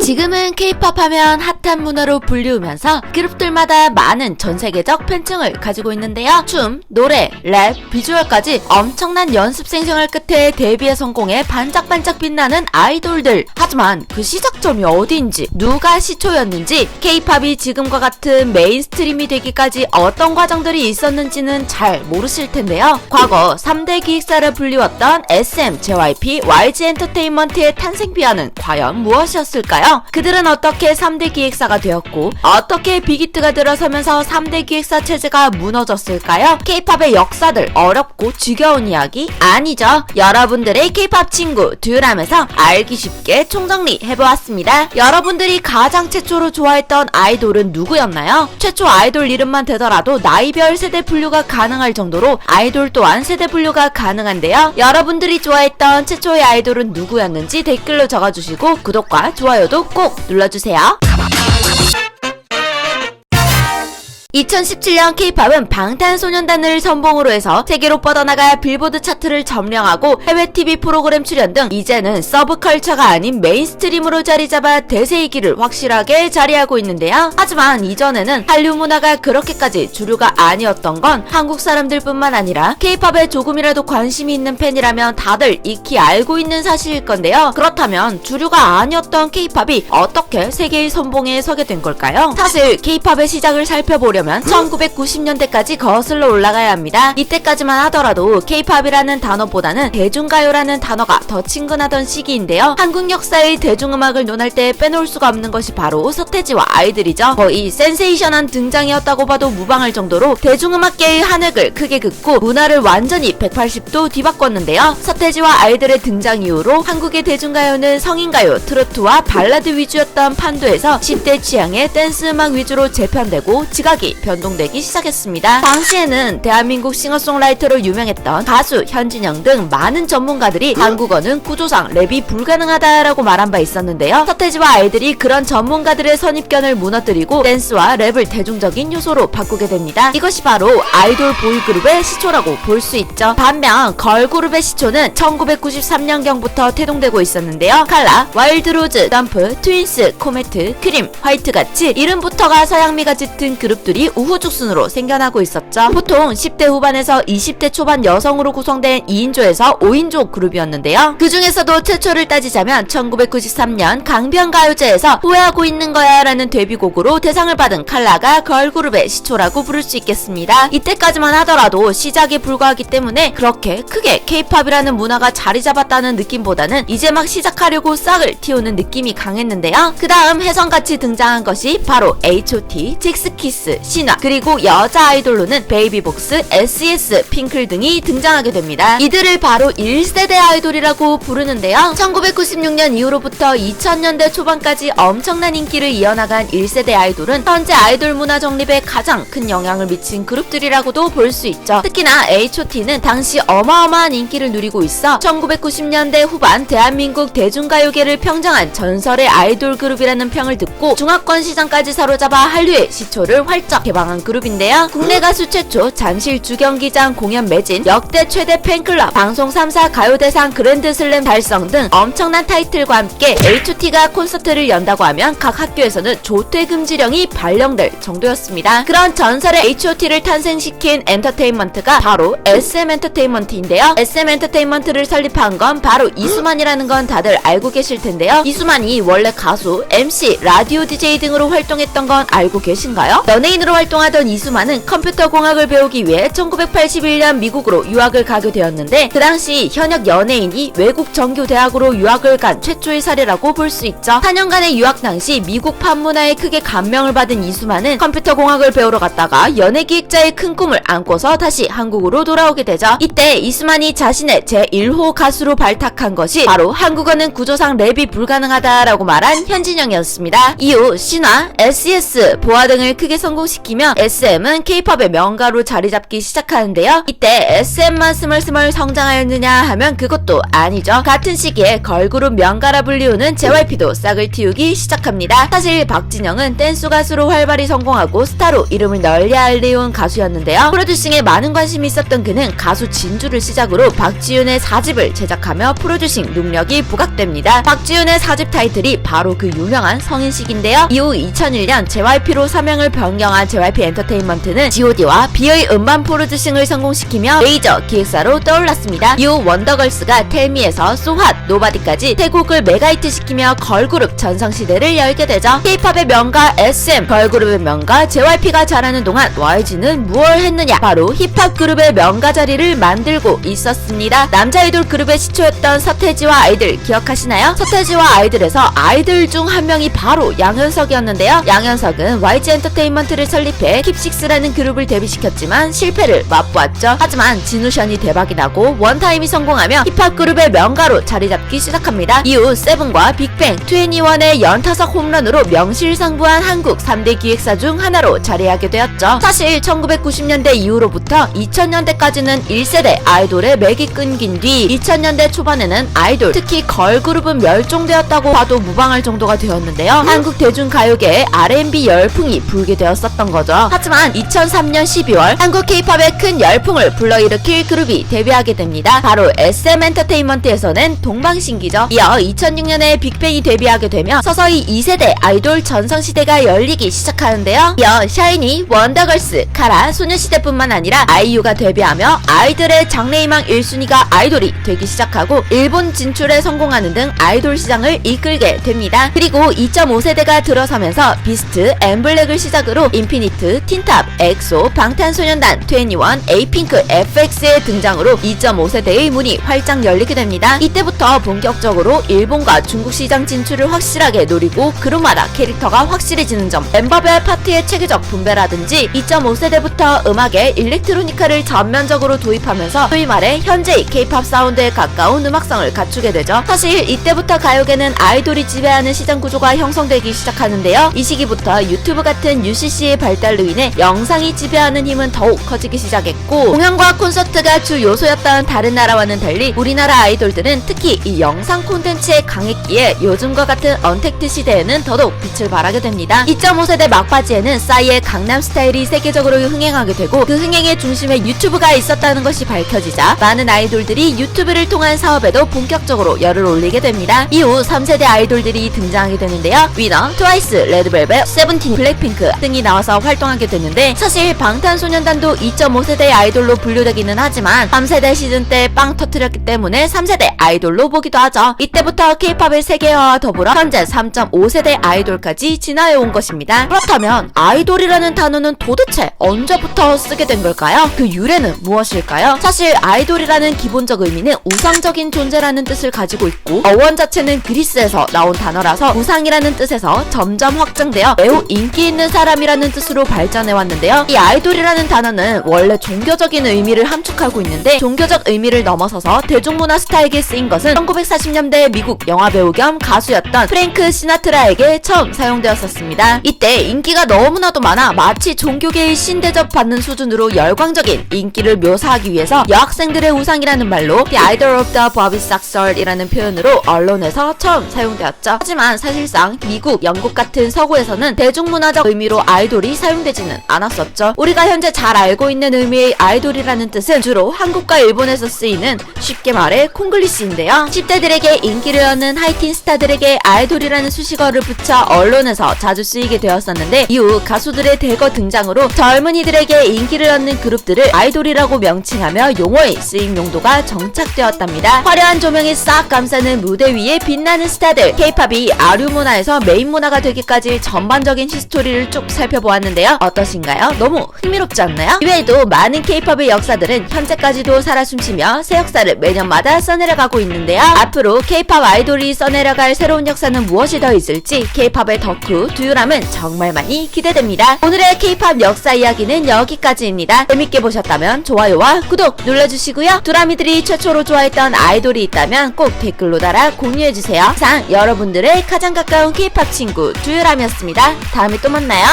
지금은 K-팝 하면 핫한 문화로 불리우면서 그룹들마다 많은 전 세계적 팬층을 가지고 있는데요. 춤, 노래, 랩, 비주얼까지 엄청난 연습생 생활 끝에 데뷔에 성공해 반짝반짝 빛나는 아이돌들. 하지만 그 시작점이 어디인지, 누가 시초였는지, K-팝이 지금과 같은 메인스트림이 되기까지 어떤 과정들이 있었는지는 잘 모르실 텐데요. 과거 3대 기획사를 불리웠던 SM, JYP, YG 엔터테인먼트의 탄생 비화는 과연 무엇이었을까요? 그들은 어떻게 3대 기획사가 되었고 어떻게 빅히트가 들어서면서 3대 기획사 체제가 무너졌을까요? K-팝의 역사들 어렵고 지겨운 이야기 아니죠. 여러분들의 K-팝 친구 듀라면서 알기 쉽게 총정리 해보았습니다. 여러분들이 가장 최초로 좋아했던 아이돌은 누구였나요? 최초 아이돌 이름만 되더라도 나이별 세대 분류가 가능할 정도로 아이돌 또한 세대 분류가 가능한데요. 여러분들이 좋아했던 최초의 아이돌은 누구였는지 댓글로 적어주시고 구독과 좋아요도 꼭 눌러주세요. 2017년 K-팝은 방탄소년단을 선봉으로 해서 세계로 뻗어나가 빌보드 차트를 점령하고 해외 TV 프로그램 출연 등 이제는 서브컬처가 아닌 메인스트림으로 자리 잡아 대세의 길을 확실하게 자리하고 있는데요. 하지만 이전에는 한류 문화가 그렇게까지 주류가 아니었던 건 한국 사람들뿐만 아니라 K-팝에 조금이라도 관심이 있는 팬이라면 다들 익히 알고 있는 사실일 건데요. 그렇다면 주류가 아니었던 K-팝이 어떻게 세계의 선봉에 서게 된 걸까요? 사실 K-팝의 시작을 살펴보려면 1990년대까지 거슬러 올라가야 합니다. 이때까지만 하더라도 K-팝이라는 단어보다는 대중가요라는 단어가 더 친근하던 시기인데요. 한국 역사의 대중음악을 논할 때 빼놓을 수가 없는 것이 바로 서태지와 아이들이죠. 거의 센세이션한 등장이었다고 봐도 무방할 정도로 대중음악계의 한획을 크게 긋고 문화를 완전히 180도 뒤바꿨는데요. 서태지와 아이들의 등장 이후로 한국의 대중가요는 성인가요, 트로트와 발라드 위주였던 판도에서 10대 취향의 댄스 음악 위주로 재편되고 지각이 변동되기 시작했습니다. 당시에는 대한민국 싱어송라이터로 유명했던 가수 현진영 등 많은 전문가들이 한국어는 구조상 랩이 불가능하다라고 말한 바 있었는데요. 서태지와 아이들이 그런 전문가들의 선입견을 무너뜨리고 댄스와 랩을 대중적인 요소로 바꾸게 됩니다. 이것이 바로 아이돌 보이그룹의 시초라고 볼 수 있죠. 반면 걸그룹의 시초는 1993년경부터 태동되고 있었는데요. 칼라, 와일드로즈, 덤프, 트윈스, 코메트, 크림, 화이트 같이 이름부터가 서양미가 짙은 그룹들이 우후죽순으로 생겨나고 있었죠. 보통 10대 후반에서 20대 초반 여성으로 구성된 2인조에서 5인조 그룹이었는데요. 그 중에서도 최초를 따지자면 1993년 강변가요제에서 후회하고 있는 거야 라는 데뷔곡으로 대상을 받은 칼라가 걸그룹의 시초라고 부를 수 있겠습니다. 이때까지만 하더라도 시작에 불과하기 때문에 그렇게 크게 케이팝이라는 문화가 자리 잡았다는 느낌보다는 이제 막 시작하려고 싹을 틔우는 느낌이 강했는데요. 그 다음 혜성같이 등장한 것이 바로 H.O.T, 잭스키스, 신화 그리고 여자 아이돌로는 베이비복스, S.E.S, 핑클 등이 등장하게 됩니다. 이들을 바로 1세대 아이돌이라고 부르는데요. 1996년 이후로부터 2000년대 초반까지 엄청난 인기를 이어나간 1세대 아이돌은 현재 아이돌 문화 정립에 가장 큰 영향을 미친 그룹들이라고도 볼 수 있죠. 특히나 H.O.T는 당시 어마어마한 인기를 누리고 있어 1990년대 후반 대한민국 대중가요계를 평정한 전설의 아이돌 그룹이라는 평을 듣고 중화권 시장까지 사로잡아 한류의 시초를 활짝 개방한 그룹인데요. 국내 가수 최초 잠실 주경기장 공연 매진, 역대 최대 팬클럽, 방송 3사 가요대상 그랜드슬램 달성 등 엄청난 타이틀과 함께 H.O.T가 콘서트를 연다고 하면 각 학교에서는 조퇴 금지령이 발령될 정도였습니다. 그런 전설의 H.O.T를 탄생시킨 엔터테인먼트가 바로 SM 엔터테인먼트인데요. SM 엔터테인먼트를 설립한 건 바로 이수만이라는 건 다들 알고 계실 텐데요. 이수만이 원래 가수, MC, 라디오 DJ 등으로 활동했던 건 알고 계신가요? 연예인으로 활동하던 이수만은 컴퓨터 공학을 배우기 위해 1981년 미국으로 유학을 가게 되었는데 그 당시 현역 연예인이 외국 정규 대학으로 유학을 간 최초의 사례라고 볼 수 있죠. 4년간의 유학 당시 미국 팝 문화에 크게 감명을 받은 이수만은 컴퓨터 공학을 배우러 갔다가 연예 기획자의 큰 꿈을 안고서 다시 한국으로 돌아오게 되죠. 이때 이수만이 자신의 제1호 가수로 발탁한 것이 바로 한국어는 구조상 랩이 불가능하다라고 말한 현진영이었습니다. 이후 신화, SES, 보아 등을 크게 성공시킨 성장 시키며 SM은 K-팝의 명가로 자리 잡기 시작하는데요. 이때 SM만 스멀스멀 성장하였느냐 하면 그것도 아니죠. 같은 시기에 걸그룹 명가라 불리우는 JYP도 싹을 틔우기 시작합니다. 사실 박진영은 댄스 가수로 활발히 성공하고 스타로 이름을 널리 알리운 가수였는데요. 프로듀싱에 많은 관심이 있었던 그는 가수 진주를 시작으로 박지윤의 4집을 제작하며 프로듀싱 능력이 부각됩니다. 박지윤의 4집 타이틀이 바로 그 유명한 성인식인데요. 이후 2001년 JYP로 사명을 변경한 JYP 엔터테인먼트는 G.O.D와 B의 음반 프로듀싱을 성공시키며 메이저 기획사로 떠올랐습니다. 이후 원더걸스가 텔미에서 소핫, 노바디까지 태국을 메가히트 시키며 걸그룹 전성시대를 열게 되죠. K-팝의 명가 SM, 걸그룹의 명가 JYP가 자라는 동안 YG는 무얼 했느냐? 바로 힙합 그룹의 명가 자리를 만들고 있었습니다. 남자 아이돌 그룹의 시초였던 서태지와 아이들 기억하시나요? 서태지와 아이들에서 아이들 중 한 명이 바로 양현석이었는데요. 양현석은 YG 엔터테인먼트를 설립해 킵식스라는 그룹을 데뷔시켰지만 실패를 맛보았죠. 하지만 진우션이 대박이 나고 원타임이 성공하며 힙합 그룹의 명가로 자리 잡기 시작합니다. 이후 세븐과 빅뱅, 트웬티원의 연타석 홈런으로 명실상부한 한국 3대 기획사 중 하나로 자리하게 되었죠. 사실 1990년대 이후로부터 2000년대까지는 1세대 아이돌의 맥이 끊긴 뒤 2000년대 초반에는 아이돌, 특히 걸그룹은 멸종되었다고 봐도 무방할 정도가 되었는데요. 한국 대중가요계에 R&B 열풍이 불게 되었었 던 거죠. 하지만 2003년 12월 한국 K-팝에 큰 열풍을 불러일으킬 그룹이 데뷔하게 됩니다. 바로 SM 엔터테인먼트에서는 동방신기죠. 이어 2006년에 빅뱅이 데뷔하게 되며 서서히 2세대 아이돌 전성시대가 열리기 시작하는데요. 이어 샤이니, 원더걸스, 카라, 소녀시대뿐만 아니라 아이유가 데뷔하며 아이들의 장래희망 1순위가 아이돌이 되기 시작하고 일본 진출에 성공하는 등 아이돌 시장을 이끌게 됩니다. 그리고 2.5세대가 들어서면서 비스트, 엠블랙을 시작으로 인 피니트, 틴탑, 엑소, 방탄소년단, 21, 에이핑크, FX의 등장으로 2.5세대의 문이 활짝 열리게 됩니다. 이때부터 본격적으로 일본과 중국 시장 진출을 확실하게 노리고 그룹마다 캐릭터가 확실해지는 점, 멤버별 파트의 체계적 분배라든지 2.5세대부터 음악에 일렉트로니카를 전면적으로 도입하면서 소위 말해 현재의 K-팝 사운드에 가까운 음악성을 갖추게 되죠. 사실 이때부터 가요계는 아이돌이 지배하는 시장 구조가 형성되기 시작하는데요. 이 시기부터 유튜브 같은 UCC의 발달로 인해 영상이 지배하는 힘은 더욱 커지기 시작했고 공연과 콘서트가 주 요소였던 다른 나라와는 달리 우리나라 아이돌들은 특히 이 영상 콘텐츠에 강했기에 요즘과 같은 언택트 시대에는 더더욱 빛을 발하게 됩니다. 2.5세대 막바지에는 싸이의 강남 스타일이 세계적으로 흥행하게 되고 그 흥행의 중심에 유튜브가 있었다는 것이 밝혀지자 많은 아이돌들이 유튜브를 통한 사업에도 본격적으로 열을 올리게 됩니다. 이후 3세대 아이돌들이 등장하게 되는데요. 위너, 트와이스, 레드벨벳, 세븐틴, 블랙핑크 등이 나 와서 활동하게 되는데 사실 방탄소년단도 2.5세대 아이돌로 분류되기는 하지만 3세대 시즌 때 빵 터트렸기 때문에 3세대 아이돌로 보기도 하죠. 이때부터 K-팝의 세계화와 더불어 현재 3.5세대 아이돌까지 진화해 온 것입니다. 그렇다면 아이돌이라는 단어는 도대체 언제부터 쓰게 된 걸까요? 그 유래는 무엇일까요? 사실 아이돌이라는 기본적 의미는 우상적인 존재라는 뜻을 가지고 있고 어원 자체는 그리스에서 나온 단어라서 우상이라는 뜻에서 점점 확장되어 매우 인기 있는 사람이라는 뜻 으로 발전해 왔는데요. 이 아이돌이라는 단어는 원래 종교적인 의미를 함축하고 있는데 종교적 의미를 넘어서서 대중문화 스타에게 쓰인 것은 1940년대 미국 영화배우 겸 가수였던 프랭크 시나트라에게 처음 사용되었었습니다. 이때 인기가 너무나도 많아 마치 종교계의 신대접 받는 수준으로 열광적인 인기를 묘사하기 위해서 여학생들의 우상이라는 말로 The Idol of the Bobby Saxel이라는 표현으로 언론에서 처음 사용되었죠. 하지만 사실상 미국, 영국 같은 서구에서는 대중문화적 의미로 아이돌이 사용되지는 않았었죠. 우리가 현재 잘 알고 있는 의미의 아이돌이라는 뜻은 주로 한국과 일본에서 쓰이는 쉽게 말해 콩글리시인데요. 10대들에게 인기를 얻는 하이틴 스타들에게 아이돌이라는 수식어를 붙여 언론에서 자주 쓰이게 되었었는데 이후 가수들의 대거 등장으로 젊은이들에게 인기를 얻는 그룹들을 아이돌이라고 명칭하며 용어의 쓰임 용도가 정착되었답니다. 화려한 조명이 싹 감싸는 무대 위에 빛나는 스타들 K-팝이 아류 문화에서 메인 문화가 되기까지 전반적인 히스토리를 쭉 살펴보았는데 요. 어떠신가요? 너무 흥미롭지 않나요? 이외에도 많은 K-팝의 역사들은 현재까지도 살아 숨쉬며 새 역사를 매년마다 써내려가고 있는데요. 앞으로 K-팝 아이돌이 써내려갈 새로운 역사는 무엇이 더 있을지 K-팝의 덕후 두유람은 정말 많이 기대됩니다. 오늘의 K-팝 역사 이야기는 여기까지입니다. 재밌게 보셨다면 좋아요와 구독 눌러주시고요. 두라미들이 최초로 좋아했던 아이돌이 있다면 꼭 댓글로 달아 공유해주세요. 이상 여러분들의 가장 가까운 K-팝 친구 두유람이었습니다. 다음에 또 만나요.